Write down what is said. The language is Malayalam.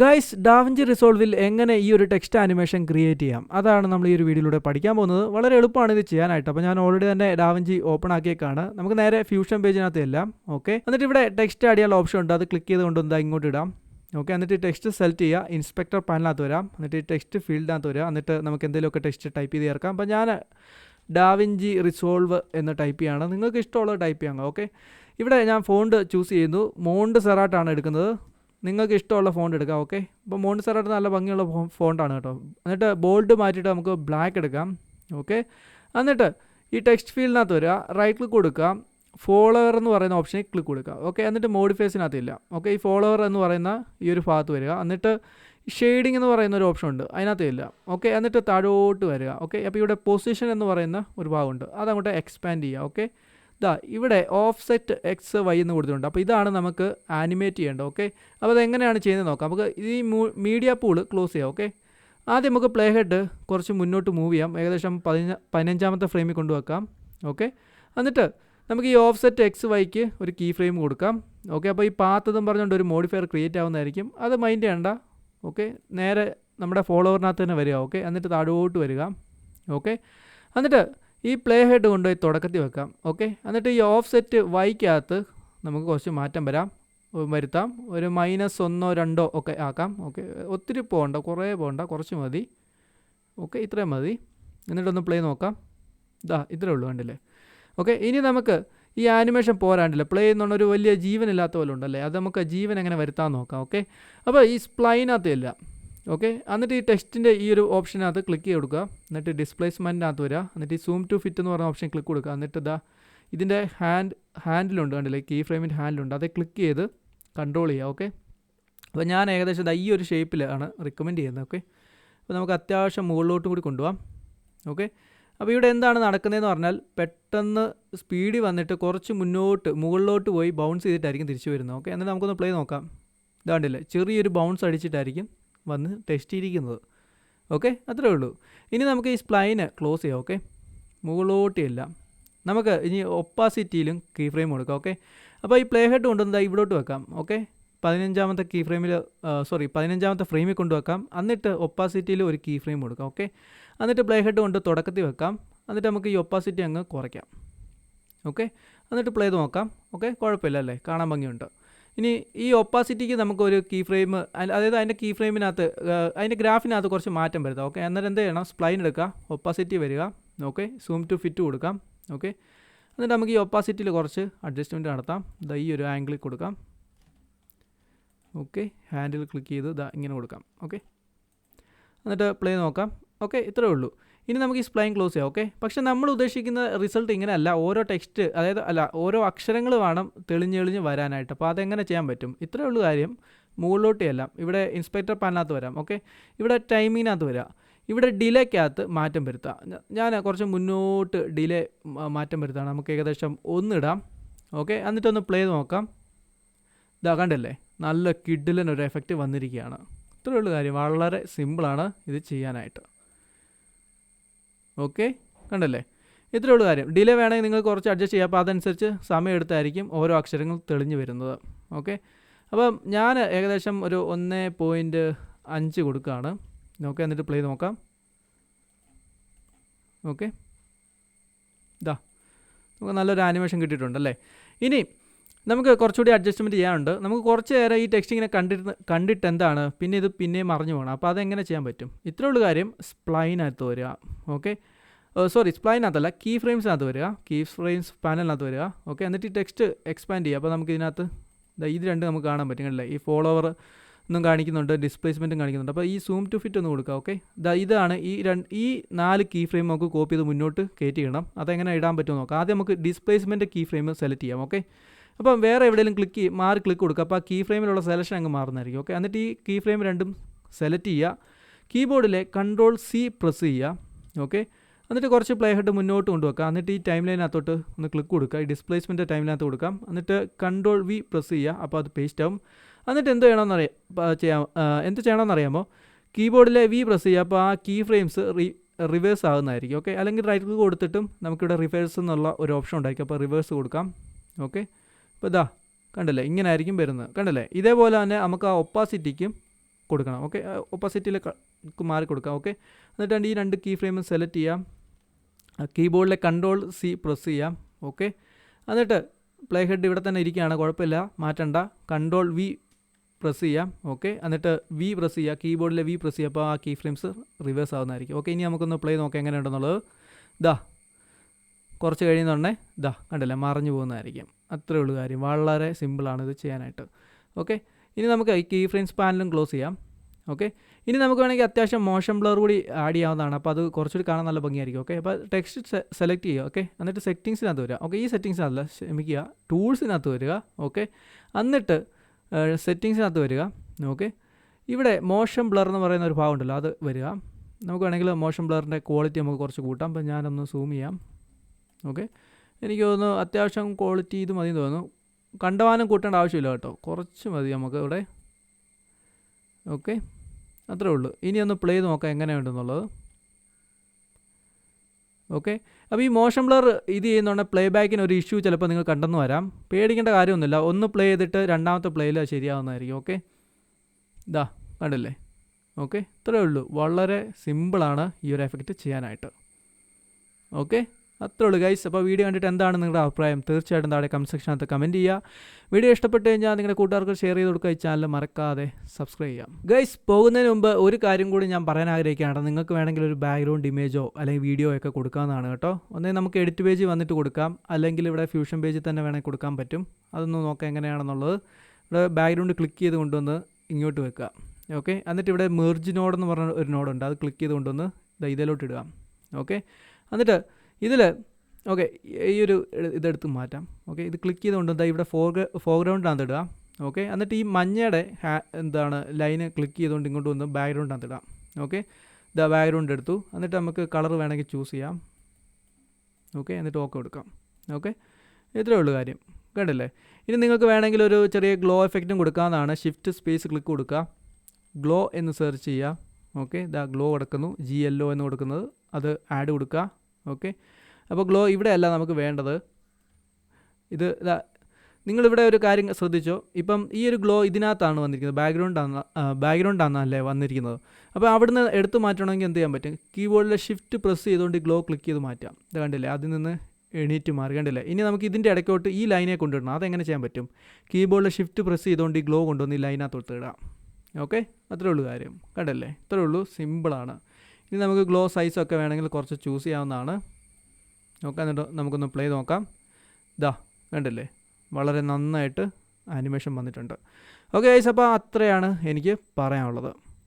ഗൈസ് ഡാവിഞ്ചി റിസോൾവിൽ എങ്ങനെ ഈ ഒരു ടെക്സ്റ്റ് ആനിമേഷൻ ക്രിയേറ്റ് ചെയ്യാം? അതാണ് നമ്മൾ ഈ ഒരു വീഡിയോയിലൂടെ പഠിക്കാൻ പോകുന്നത്. വളരെ എളുപ്പമാണ് ഇത് ചെയ്യാനായിട്ട്. അപ്പോൾ ഞാൻ ഓൾറെഡി തന്നെ ഡാവിഞ്ചി ഓപ്പൺ ആക്കിയേക്കാണ്. നമുക്ക് നേരെ ഫ്യൂഷൻ പേജിനകത്ത് എല്ലാം ഓക്കെ എന്നിട്ട് ഇവിടെ ടെക്സ്റ്റ് ആഡ് ചെയ്യാനുള്ള ഓപ്ഷൻ ഉണ്ട്. അത് ക്ലിക്ക് ചെയ്തുകൊണ്ട് എന്താ ഇങ്ങോട്ട് ഇടാം. ഓക്കെ എന്നിട്ട് ടെക്സ്റ്റ് സെലക്ട് ചെയ്യുക. ഇൻസ്പെക്ടർ പാനലിനകത്ത് വരാം. എന്നിട്ട് ടെക്സ്റ്റ് ഫീൽഡിനകത്ത് വരാം. എന്നിട്ട് നമുക്ക് എന്തെങ്കിലുമൊക്കെ ടെക്സ്റ്റ് ടൈപ്പ് ചെയ്ത് ചേർക്കാം. അപ്പോൾ ഞാൻ ഡാവിഞ്ചി റിസോൾവ് എന്ന് ടൈപ്പ് ചെയ്യാണ്. നിങ്ങൾക്ക് ഇഷ്ടമുള്ളത് ടൈപ്പ് ചെയ്യാം ഓക്കെ ഇവിടെ ഞാൻ ഫോണ്ട് ചൂസ് ചെയ്യുന്നു. മോണ്ട് സെറാട്ടാണ് എടുക്കുന്നത്. നിങ്ങൾക്ക് ഇഷ്ടമുള്ള ഫോണ്ട് എടുക്കാം ഓക്കെ ഇപ്പോൾ മോണ്ട് സെറാട്ട് നല്ല ഭംഗിയുള്ള ഫോണ്ടാണ് കേട്ടോ. എന്നിട്ട് ബോൾഡ് മാറ്റിയിട്ട് നമുക്ക് ബ്ലാക്ക് എടുക്കാം ഓക്കെ എന്നിട്ട് ഈ ടെക്സ്റ്റ് ഫീൽഡിനകത്ത് വരിക റൈറ്റ് ക്ലിക്ക് കൊടുക്കുക ഫോളോവർ എന്ന് പറയുന്ന ഓപ്ഷനിൽ ക്ലിക്ക് കൊടുക്കുക ഓക്കെ എന്നിട്ട് മോഡിഫൈസിനകത്ത് ഇല്ല ഓക്കെ ഈ ഫോളോവർ എന്ന് പറയുന്ന ഈ ഒരു ഭാഗത്ത് വരിക എന്നിട്ട് ഷെയ്ഡിങ് എന്ന് പറയുന്ന ഒരു ഓപ്ഷൻ ഉണ്ട് അതിനകത്ത് ഇല്ല ഓക്കെ എന്നിട്ട് താഴോട്ട് വരിക ഓക്കെ അപ്പോൾ ഇവിടെ പൊസിഷൻ എന്ന് പറയുന്ന ഒരു ഭാഗമുണ്ട് അതങ്ങോട്ട് എക്സ്പാൻഡ് ചെയ്യുക ഓക്കെ ഇതാ ഇവിടെ ഓഫ് സെറ്റ് എക്സ് വൈ എന്ന് കൊടുത്തിട്ടുണ്ട്. അപ്പോൾ ഇതാണ് നമുക്ക് ആനിമേറ്റ് ചെയ്യേണ്ടത് ഓക്കെ അപ്പോൾ അതെങ്ങനെയാണ് ചെയ്യുന്നത് നോക്കാം. നമുക്ക് ഈ മീഡിയ പൂൾ ക്ലോസ് ചെയ്യാം ഓക്കെ ആദ്യം നമുക്ക് പ്ലേ ഹെഡ് കുറച്ച് മുന്നോട്ട് മൂവ് ചെയ്യാം. ഏകദേശം പതിനഞ്ച് പതിനഞ്ചാമത്തെ ഫ്രെയിമിൽ കൊണ്ടുവെക്കാം ഓക്കെ എന്നിട്ട് നമുക്ക് ഈ ഓഫ് സെറ്റ് എക്സ് വൈക്ക് ഒരു കീ ഫ്രെയിം കൊടുക്കാം ഓക്കെ അപ്പോൾ ഈ പാത്ത് എന്നും പറഞ്ഞുകൊണ്ട് ഒരു മോഡിഫയർ ക്രിയേറ്റ് ആവുന്നതായിരിക്കും. അത് മൈൻഡ് ചെയ്യണ്ട ഓക്കെ നേരെ നമ്മുടെ ഫോളോവറിനകത്ത് തന്നെ വരിക ഓക്കെ എന്നിട്ട് താഴോട്ട് വരിക ഓക്കെ എന്നിട്ട് ഈ പ്ലേ ഹെഡ് കൊണ്ടുപോയി തുടക്കത്തിൽ വെക്കാം. ഓക്കെ എന്നിട്ട് ഈ ഓഫ് സെറ്റ് വൈക്കകത്ത് നമുക്ക് കുറച്ച് മാറ്റം വരാം. വരുത്താം. ഒരു മൈനസ് ഒന്നോ രണ്ടോ ഒക്കെ ആക്കാം. ഓക്കെ ഒത്തിരി പോകണ്ട കുറേ പോകണ്ട കുറച്ച് മതി. ഓക്കെ ഇത്രയും മതി. എന്നിട്ടൊന്ന് പ്ലേ നോക്കാം. ഇതാ ഇത്രേ ഉള്ളൂ കണ്ടില്ലേ? ഓക്കെ ഇനി നമുക്ക് ഈ ആനിമേഷൻ പോരാണ്ടില്ല പ്ലേ എന്നുള്ള ഒരു വലിയ ജീവനില്ലാത്ത പോലെ ഉണ്ടല്ലേ? അത് നമുക്ക് ജീവൻ എങ്ങനെ വരുത്താൻ നോക്കാം. ഓക്കെ അപ്പോൾ ഈ സ്പ്ലൈനകത്ത് ഇല്ല ഓക്കെ എന്നിട്ട് ഈ ടെക്സ്റ്റിന്റെ ഈ ഒരു ഓപ്ഷനകത്ത് ക്ലിക്ക് ചെയ്ത് കൊടുക്കുക. എന്നിട്ട് ഡിസ്പ്ലേസ്മെന്റിനകത്ത് വരിക. എന്നിട്ട് ഈ സൂം ടു ഫിറ്റ് എന്ന് പറഞ്ഞ ഓപ്ഷൻ ക്ലിക്ക് കൊടുക്കുക. എന്നിട്ട് ഇതാ ഇതിന്റെ ഹാൻഡ് ഹാൻഡിലുണ്ട് കണ്ടില്ലേ? കീ ഫ്രെയിമിന്റെ ഹാൻഡിലുണ്ട് അത് ക്ലിക്ക് ചെയ്ത് കൺട്രോൾ ചെയ്യുക. ഓക്കെ അപ്പോൾ ഞാൻ ഏകദേശം ഈ ഒരു ഷേപ്പിലാണ് റിക്കമെൻഡ് ചെയ്യുന്നത്. ഓക്കെ അപ്പോൾ നമുക്ക് അത്യാവശ്യം മുകളിലോട്ടും കൂടി കൊണ്ടുപോകാം ഓക്കെ അപ്പോൾ ഇവിടെ എന്താണ് നടക്കുന്നതെന്ന് പറഞ്ഞാൽ പെട്ടെന്ന് സ്പീഡിൽ വന്നിട്ട് കുറച്ച് മുന്നോട്ട് മുകളിലോട്ട് പോയി ബൗൺസ് ചെയ്തിട്ടായിരിക്കും തിരിച്ചു വരുന്നത്. ഓക്കെ എന്നിട്ട് നമുക്കൊന്ന് പ്ലേ നോക്കാം. ഇതാണ്ടില്ലേ ചെറിയൊരു ബൗൺസ് അടിച്ചിട്ടായിരിക്കും വന്ന് ടെസ്റ്റ് ചെയ്തിരിക്കുന്നത്. ഓക്കെ അത്രേ ഉള്ളൂ. ഇനി നമുക്ക് ഈ സ്പ്ലൈന് ക്ലോസ് ചെയ്യാം. ഓക്കെ എല്ലാം. നമുക്ക് ഇനി ഒപ്പാസിറ്റിയിലും കീ ഫ്രെയിം കൊടുക്കാം ഓക്കെ അപ്പോൾ ഈ പ്ലേ ഹെഡ് കൊണ്ടുവന്ന് ഇവിടോട്ട് വെക്കാം? ഓക്കെ പതിനഞ്ചാമത്തെ കീ ഫ്രെയിമിൽ സോറി പതിനഞ്ചാമത്തെ ഫ്രെയിമിൽ കൊണ്ടുവെക്കാം എന്നിട്ട് ഒപ്പാസിറ്റിയിൽ ഒരു കീ ഫ്രെയിം കൊടുക്കാം ഓക്കെ എന്നിട്ട് പ്ലേ ഹെഡ് കൊണ്ട് തുടക്കത്തിൽ വെക്കാം. എന്നിട്ട് നമുക്ക് ഈ ഒപ്പാസിറ്റി അങ്ങ് കുറയ്ക്കാം. ഓക്കെ എന്നിട്ട് പ്ലേ ചെയ്ത് നോക്കാം. ഓക്കെ കുഴപ്പമില്ല അല്ലേ? കാണാൻ ഭംഗിയുണ്ട്. ഇനി ഈ ഒപ്പാസിറ്റിക്ക് നമുക്കൊരു കീ ഫ്രെയിം അതായത് അതിന്റെ കീ ഫ്രെയിമിനകത്ത് അതിന്റെ ഗ്രാഫിനകത്ത് കുറച്ച് മാറ്റം വരുത്താം. ഓക്കെ അന്നേരം എന്ത് ചെയ്യണം? സ്പ്ലൈൻ എടുക്കുക. ഒപ്പാസിറ്റി വരിക. ഓക്കെ സൂം ടു ഫിറ്റ് കൊടുക്കാം. ഓക്കെ എന്നിട്ട് നമുക്ക് ഈ ഒപ്പാസിറ്റിയിൽ കുറച്ച് അഡ്ജസ്റ്റ്മെന്റ് നടത്താം. ദാ ഈ ഒരു ആംഗിളിൽ കൊടുക്കാം. ഓക്കെ ഹാൻഡിൽ ക്ലിക്ക് ചെയ്ത് ദാ ഇങ്ങനെ കൊടുക്കാം. ഓക്കെ എന്നിട്ട് പ്ലേ നോക്കാം. ഓക്കെ ഇത്രയേ ഉള്ളൂ. ഇനി നമുക്ക് ഈ സ്പ്ലൈൻ ക്ലോസ് ചെയ്യാം ഓക്കെ പക്ഷേ നമ്മൾ ഉദ്ദേശിക്കുന്ന റിസൾട്ട് ഇങ്ങനെയല്ല. ഓരോ ടെക്സ്റ്റ് അതായത് അല്ല ഓരോ അക്ഷരങ്ങൾ വേണം തെളിഞ്ഞെളിഞ്ഞ് വരാനായിട്ട്. അപ്പോൾ അതെങ്ങനെ ചെയ്യാൻ പറ്റും? ഇത്രയേ ഉള്ളൂ കാര്യം. മുകളിലോട്ട് എല്ലാം ഇവിടെ ഇൻസ്പെക്ടർ പാനകത്ത് വരാം ഓക്കെ ഇവിടെ ടൈമിങ്ങിനകത്ത് വരാം. ഇവിടെ ഡിലേക്കകത്ത് മാറ്റം വരുത്താം. ഞാൻ കുറച്ച് മുന്നോട്ട് ഡിലേ മാറ്റം വരുത്താണ് നമുക്ക് ഏകദേശം ഒന്നിടാം ഓക്കെ എന്നിട്ടൊന്ന് പ്ലേ നോക്കാം. ഇതാ കണ്ടല്ലേ? നല്ല കിഡിലിനൊരു എഫക്റ്റ് വന്നിരിക്കുകയാണ്. ഇത്രയേ ഉള്ളൂ കാര്യം. വളരെ സിമ്പിളാണ് ഇത് ചെയ്യാനായിട്ട്. ഓക്കെ? കണ്ടല്ലേ? ഇത്രയേ ഉള്ളൂ കാര്യം. ഡിലേ വേണമെങ്കിൽ നിങ്ങൾ കുറച്ച് അഡ്ജസ്റ്റ് ചെയ്യുക. അപ്പോൾ അതനുസരിച്ച് സമയം എടുത്തായിരിക്കും ഓരോ അക്ഷരങ്ങൾ തെളിഞ്ഞു വരുന്നത്. ഓക്കെ? അപ്പം ഞാൻ ഏകദേശം ഒരു ഒന്ന് പോയിന്റ് അഞ്ച് കൊടുക്കുകയാണ്. ഓക്കെ? എന്നിട്ട് പ്ലേ നോക്കാം. ഓക്കെ? ഇതാ നമുക്ക് നല്ലൊരു ആനിമേഷൻ കിട്ടിയിട്ടുണ്ടല്ലേ ഇനി നമുക്ക് കുറച്ചുകൂടി അഡ്ജസ്റ്റ്മെന്റ് ചെയ്യാനുണ്ട്. നമുക്ക് കുറച്ച് നേരം ഈ ടെക്സ്റ്റ് ഇങ്ങനെ കണ്ടിരുന്ന് കണ്ടിട്ട് എന്താണ് പിന്നെ ഇത് പിന്നെയും മറിഞ്ഞു പോകണം. അപ്പോൾ അതെങ്ങനെ ചെയ്യാൻ പറ്റും? ഇത്രേ ഉള്ളൂ കാര്യം. സ്പ്ലൈനകത്ത് വരിക. ഓക്കെ സോറി സ്പ്ലൈനകത്തല്ല കീ ഫ്രെയിംസിനകത്ത് വരിക. കീ ഫ്രെയിംസ് പാനലിനകത്ത് വരിക. ഓക്കെ എന്നിട്ട് ഈ ടെക്സ്റ്റ് എക്സ്പാൻഡ് ചെയ്യുക. അപ്പോൾ നമുക്ക് ഇതിനകത്ത് ഇത് രണ്ട് നമുക്ക് കാണാൻ പറ്റും. അല്ലേ ഈ ഫോളോവർ ഒന്നും കാണിക്കുന്നുണ്ട് ഡിസ്പ്ലേസ്മെന്റും കാണിക്കുന്നുണ്ട്. അപ്പോൾ ഈ സൂം ടു ഫിറ്റ് ഒന്ന് കൊടുക്കുക. ഓക്കെ ഇതാണ് ഈ രണ്ട് ഈ നാല് കീ ഫ്രെയിം നമുക്ക് കോപ്പി ചെയ്ത് മുന്നോട്ട് കയറ്റി ഇടണം അതെങ്ങനെ ഇടാൻ പറ്റുമെന്ന് നോക്കാം. ആദ്യം നമുക്ക് ഡിസ്പ്ലേസ്മെന്റ് കീ ഫ്രെയിം സെലക്ട് ചെയ്യാം. ഓക്കെ അപ്പം വേറെ എവിടെയെങ്കിലും ക്ലിക്ക് ചെയ്യും മാറി ക്ലിക്ക് കൊടുക്കുക അപ്പോൾ ആ കീ ഫ്രെയിമിലുള്ള സെലക്ഷൻ അങ്ങ് മാറുന്നതായിരിക്കും. ഓക്കെ എന്നിട്ട് ഈ കീ ഫ്രെയിം രണ്ടും സെലക്ട് ചെയ്യുക. കീബോർഡിലെ കൺട്രോൾ സി പ്രസ് ചെയ്യുക. ഓക്കെ എന്നിട്ട് കുറച്ച് പ്ലേ ഹെഡ് മുന്നോട്ട് കൊണ്ടുവെക്കുക. എന്നിട്ട് ഈ ടൈം ലൈനകത്തോട്ട് ഒന്ന് ക്ലിക്ക് കൊടുക്കുക. ഈ ഡിസ്പ്ലേസ്മെന്റ് ടൈമിനകത്ത് കൊടുക്കാം. എന്നിട്ട് കൺട്രോൾ വി പ്രസ് ചെയ്യുക. അപ്പോൾ അത് പേസ്റ്റ് ആവും. എന്നിട്ട് എന്ത് ചെയ്യണമെന്ന് അറിയാം ചെയ്യാം എന്ത് ചെയ്യണമെന്ന് അറിയാമോ? കീബോർഡിലെ വി പ്രസ് ചെയ്യുക. അപ്പോൾ ആ കീ ഫ്രെയിംസ് റീ റിവേഴ്സ് ആകുന്നതായിരിക്കും. ഓക്കെ അല്ലെങ്കിൽ റൈറ്റ് ക്ലിക്ക് കൊടുത്തിട്ടും നമുക്കിവിടെ റിവേഴ്സ് എന്നുള്ള ഒരു ഓപ്ഷൻ ഉണ്ടായിരിക്കും. അപ്പോൾ റിവേഴ്സ് കൊടുക്കാം. ഓക്കെ അപ്പോൾ ഇതാ കണ്ടല്ലേ? ഇങ്ങനെ ആയിരിക്കും വരുന്നത്. കണ്ടല്ലേ? ഇതേപോലെ തന്നെ നമുക്ക് ആ ഒപ്പാസിറ്റിക്കും കൊടുക്കണം ഓക്കെ ഒപ്പാസിറ്റിയിൽ മാറി കൊടുക്കാം ഓക്കെ എന്നിട്ടാണ് ഈ രണ്ട് കീ ഫ്രെയിമും സെലക്ട് ചെയ്യാം. കീബോർഡിലെ കൺട്രോൾ സി പ്രസ് ചെയ്യാം ഓക്കെ എന്നിട്ട് പ്ലേ ഹെഡ് ഇവിടെ തന്നെ ഇരിക്കുകയാണ് കുഴപ്പമില്ല മാറ്റണ്ട. കൺട്രോൾ വി പ്രസ് ചെയ്യാം ഓക്കെ എന്നിട്ട് വി പ്രസ് ചെയ്യുക കീബോർഡിലെ വി പ്രസ് ചെയ്യുക അപ്പോൾ ആ കീ ഫ്രെയിംസ് റിവേഴ്സ് ആവുന്നതായിരിക്കും ഓക്കെ ഇനി നമുക്കൊന്ന് പ്ലേ നോക്കാം എങ്ങനെയുണ്ടെന്നുള്ളത്. ഇതാ കുറച്ച് കഴിയുന്നുണ്ടേ ഇതാ കണ്ടില്ലേ? മറഞ്ഞു പോകുന്നതായിരിക്കും. അത്രേ ഉള്ളൂ കാര്യം. വളരെ സിമ്പിളാണ് ഇത് ചെയ്യാനായിട്ട്. ഓക്കെ? ഇനി നമുക്ക് ഈ കീ ഫ്രെയിംസ് പാനലും ക്ലോസ് ചെയ്യാം. ഓക്കെ? ഇനി നമുക്ക് വേണമെങ്കിൽ അത്യാവശ്യം മോഷൻ ബ്ലർ കൂടി ആഡ് ചെയ്യാവുന്നതാണ്. അപ്പോൾ അത് കുറച്ചുകൂടി കാണാൻ നല്ല ഭംഗിയായിരിക്കും. ഓക്കെ? അപ്പോൾ ടെക്സ്റ്റ് സെലക്ട് ചെയ്യുക. ഓക്കെ? എന്നിട്ട് സെറ്റിങ്സിനകത്ത് വരിക. ഓക്കെ? ഈ സെറ്റിങ്സിനല്ല ക്ഷമിക്കുക. ടൂൾസിനകത്ത് വരിക. ഓക്കെ? എന്നിട്ട് സെറ്റിങ്സിനകത്ത് വരിക. ഓക്കെ? ഇവിടെ മോഷൻ ബ്ലർ എന്ന് പറയുന്ന ഒരു ഭാഗം ഉണ്ടല്ലോ അത് വരിക. നമുക്ക് വേണമെങ്കിൽ മോഷൻ ബ്ലറിന്റെ ക്വാളിറ്റി നമുക്ക് കുറച്ച് കൂട്ടാം. അപ്പോൾ ഞാനൊന്ന് സൂം ചെയ്യാം. ഓക്കെ? എനിക്ക് തോന്നുന്നു അത്യാവശ്യം ക്വാളിറ്റി ഇത് മതി തോന്നുന്നു. കണ്ടവാനം കൂട്ടേണ്ട ആവശ്യമില്ല കേട്ടോ. കുറച്ച് മതി നമുക്ക് ഇവിടെ. ഓക്കെ അത്രേ ഉള്ളൂ. ഇനി ഒന്ന് പ്ലേ നോക്കാം എങ്ങനെയുണ്ടെന്നുള്ളത്. ഓക്കെ അപ്പോൾ ഈ മോഷൻ ബ്ലർ ഇത് ചെയ്യുന്നുണ്ട് പ്ലേ ബാക്കിന് ഒരു ഇഷ്യൂ ചിലപ്പോൾ നിങ്ങൾ കണ്ടെന്ന് വരാം. പേടിക്കേണ്ട കാര്യമൊന്നുമില്ല. ഒന്ന് പ്ലേ ചെയ്തിട്ട് രണ്ടാമത്തെ പ്ലേയിൽ ശരിയാവുന്നതായിരിക്കും. ഓക്കെ ഇതാ കണ്ടില്ലേ? ഓക്കെ ഇത്രയേ ഉള്ളൂ. വളരെ സിമ്പിളാണ് ഈ ഒരു എഫക്റ്റ് ചെയ്യാനായിട്ട്. ഓക്കെ അത്രേ ഉള്ളൂ ഗൈസ് അപ്പോൾ വീഡിയോ കണ്ടിട്ട് എന്താണ് നിങ്ങളുടെ അഭിപ്രായം? തീർച്ചയായിട്ടും താഴെ കമന്റ് സെക്ഷനകത്ത് കമന്റ് ചെയ്യുക. വീഡിയോ ഇഷ്ടപ്പെട്ട് കഴിഞ്ഞാൽ നിങ്ങളുടെ കൂട്ടുകാർക്ക് ഷെയർ ചെയ്ത് കൊടുക്കുക. ഈ ചാനൽ മറക്കാതെ സബ്സ്ക്രൈബ് ചെയ്യാം ഗൈസ് പോകുന്നതിന് മുമ്പ് ഒരു കാര്യം കൂടി ഞാൻ പറയാൻ ആഗ്രഹിക്കുകയാണ് നിങ്ങൾക്ക് വേണമെങ്കിൽ ഒരു ബാക്ക്ഗ്രൗണ്ട് ഇമേജോ അല്ലെങ്കിൽ വീഡിയോ ഒക്കെ കൊടുക്കാവുന്നതാണ് കേട്ടോ. ഒന്നേ നമുക്ക് എഡിറ്റ് പേജ് വന്നിട്ട് കൊടുക്കാം. അല്ലെങ്കിൽ ഇവിടെ ഫ്യൂഷൻ പേജിൽ തന്നെ വേണമെങ്കിൽ കൊടുക്കാൻ പറ്റും. അതൊന്ന് നോക്കാം എങ്ങനെയാണെന്നുള്ളത്. ഇവിടെ ബാക്ക്ഗ്രൗണ്ട് ക്ലിക്ക് ചെയ്ത് കൊണ്ടുവന്ന് ഇങ്ങോട്ട് വെക്കുക. ഓക്കെ എന്നിട്ട് ഇവിടെ മെർജ് നോഡ് എന്ന് പറഞ്ഞ ഒരു നോഡുണ്ട് അത് ക്ലിക്ക് ചെയ്ത് കൊണ്ടുവന്ന് ഇതിലോട്ട് ഇടുക. ഓക്കെ എന്നിട്ട് ഇതിൽ ഓക്കെ ഈ ഒരു ഇതെടുത്ത് മാറ്റാം. ഓക്കെ ഇത് ക്ലിക്ക് ചെയ്തുകൊണ്ട് എന്താ ഇവിടെ ഫോർ ഫോർഗ്രൗണ്ടിനകത്ത് ഇടുക ഓക്കെ എന്നിട്ട് ഈ മഞ്ഞയുടെ എന്താണ് ലൈന് ക്ലിക്ക് ചെയ്തുകൊണ്ട് ഇങ്ങോട്ട് വന്ന് ബാക്ക്ഗ്രൗണ്ടിനകത്ത് ഇടാം. ഓക്കെ ഇതാ ബാക്ക്ഗ്രൗണ്ട് എടുത്തു. എന്നിട്ട് നമുക്ക് കളർ വേണമെങ്കിൽ ചൂസ് ചെയ്യാം. ഓക്കെ എന്നിട്ട് ഓക്കെ കൊടുക്കാം. ഓക്കെ ഇത്രയേ ഉള്ളൂ കാര്യം. കേട്ടല്ലേ? ഇനി നിങ്ങൾക്ക് വേണമെങ്കിൽ ഒരു ചെറിയ ഗ്ലോ എഫക്റ്റും കൊടുക്കാവുന്നതാണ്. ഷിഫ്റ്റ് സ്പേസ് ക്ലിക്ക് കൊടുക്കുക. ഗ്ലോ എന്ന് സെർച്ച് ചെയ്യുക. ഓക്കെ ഇതാ ഗ്ലോ കൊടുക്കുന്നു. ജി എൽ ഒ എന്ന് കൊടുക്കുന്നത്. അത് ആഡ് കൊടുക്കുക. ഓക്കെ? അപ്പോൾ ഗ്ലോ ഇവിടെയല്ല നമുക്ക് വേണ്ടത്. ഇത് ഇതാ നിങ്ങളിവിടെ ഒരു കാര്യം ശ്രദ്ധിച്ചോ? ഇപ്പം ഈ ഒരു ഗ്ലോ ഇതിനകത്താണ് വന്നിരിക്കുന്നത്. ബാക്ക്ഗ്രൗണ്ട് ആണ് ബാക്ക്ഗ്രൗണ്ട് ആണല്ലേ വന്നിരിക്കുന്നത്. അപ്പോൾ അവിടുന്ന് എടുത്തു മാറ്റണമെങ്കിൽ എന്ത് ചെയ്യാൻ പറ്റും? കീബോർഡിലെ ഷിഫ്റ്റ് പ്രസ് ചെയ്തുകൊണ്ട് ഗ്ലോ ക്ലിക്ക് ചെയ്ത് മാറ്റാം. ഇത് കണ്ടില്ലേ? അതിൽ നിന്ന് എണീറ്റ് മാറി. കണ്ടില്ലേ? ഇനി നമുക്ക് ഇതിന്റെ ഇടയ്ക്കോട്ട് ഈ ലൈനെ കൊണ്ടുവിടണം. അതെങ്ങനെ ചെയ്യാൻ പറ്റും? കീബോർഡിലെ ഷിഫ്റ്റ് പ്രസ് ചെയ്തുകൊണ്ട് ഈ ഗ്ലോ കൊണ്ടുവന്ന് ഈ ലൈനകത്തോട്ട് ഇടാം. ഓക്കെ? അത്രേ ഉള്ളൂ കാര്യം. കണ്ടല്ലേ? ഇത്രേ ഉള്ളൂ. സിമ്പിളാണ്. ഇനി നമുക്ക് ഗ്ലോ സൈസൊക്കെ വേണമെങ്കിൽ കുറച്ച് ചൂസ് ചെയ്യാവുന്നതാണ്. നോക്കാം എന്നിട്ട് നമുക്കൊന്ന് പ്ലേ നോക്കാം. ഇതാ കണ്ടില്ലേ? വളരെ നന്നായിട്ട് ആനിമേഷൻ വന്നിട്ടുണ്ട്. ഓക്കെ ഐസ് അപ്പോൾ അത്രയാണ് എനിക്ക് പറയാനുള്ളത്.